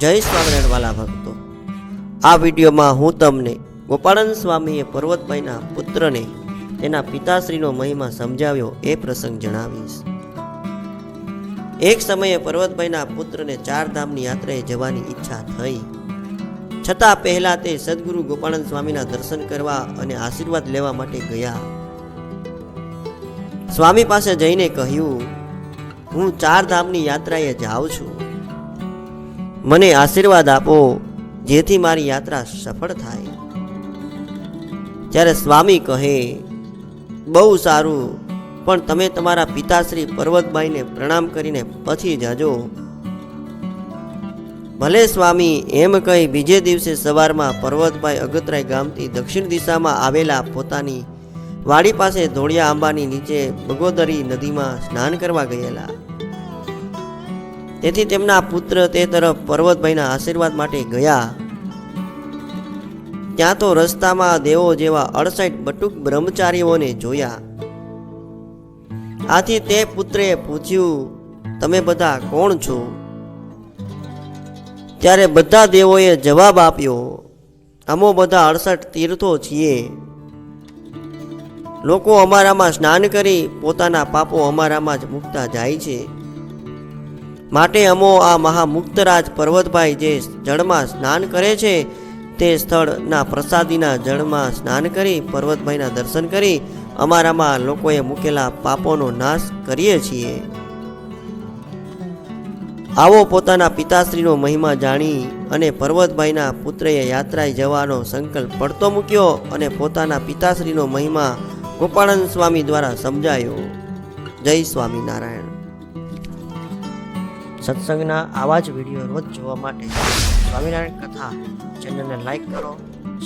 જય સ્વામિનારાયણ વાલા ભક્તો. આ વિડીયોમાં હું તમને ગોપાળન સ્વામીએ પર્વતભાઈના પુત્રને તેના પિતાશ્રીનો મહિમા સમજાવ્યો એ પ્રસંગ જણાવીશ. એક સમયે પર્વતભાઈના પુત્રને ચાર ધામની યાત્રાએ જવાની ઈચ્છા થઈ. છતાં પહેલા તે સદગુરુ ગોપાળન સ્વામીના દર્શન કરવા અને આશીર્વાદ લેવા માટે ગયા. સ્વામી પાસે જઈને કહ્યું, હું ચાર ધામની યાત્રાએ જાઉં છું. મને આશીર્વાદ આપો, જેથી મારી યાત્રા સફળ થાય. ત્યારે સ્વામી કહે, બહુ સારું, પણ તમે તમારા પિતાશ્રી પર્વતભાઈને પ્રણામ કરીને પછી જાજો. ભલે સ્વામી, એમ કહી બીજે દિવસે સવારમાં પર્વતભાઈ અગતરાય ગામથી દક્ષિણ દિશામાં આવેલા પોતાની વાડી પાસે ધોળિયા આંબાની નીચે બગોદરી નદીમાં સ્નાન કરવા ગયેલા. તેથી તેમના પુત્ર તે તરફ પર્વતભાઈના આશીર્વાદ માટે ગયા. ત્યાં તો રસ્તામાં દેવો જેવા અડસઠ બટુક બ્રહ્મચારીઓને જોયા. આથી તે પુત્રે પૂછ્યું, તમે બધા કોણ છો? ત્યારે બધા દેવોએ જવાબ આપ્યો, અમો બધા અડસઠ તીર્થો છીએ. લોકો અમારામાં સ્નાન કરી પોતાના પાપો અમારામાં જ મૂકતા જાય છે. માટે અમો આ મહામુક્તરાજ પર્વતભાઈ જે જળમાં સ્નાન કરે છે, તે સ્થળના પ્રસાદીના જળમાં સ્નાન કરી, પર્વતભાઈના દર્શન કરી, અમારામાં લોકોએ મૂકેલા પાપોનો નાશ કરીએ છીએ. આવો પોતાના પિતાશ્રીનો મહિમા જાણી અને પર્વતભાઈના પુત્રએ યાત્રાએ જવાનો સંકલ્પ પડતો મૂક્યો અને પોતાના પિતાશ્રીનો મહિમા ગોપાળન સ્વામી દ્વારા સમજાયો. જય સ્વામિનારાયણ. સત્સંગના આવા જ વીડિયો રોજ જોવા માટે સ્વામિનારાયણ કથા ચેનલને લાઈક કરો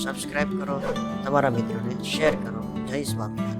સબસ્ક્રાઈબ કરો, તમારા મિત્રોને શેર કરો. જય સ્વામિનારાયણ.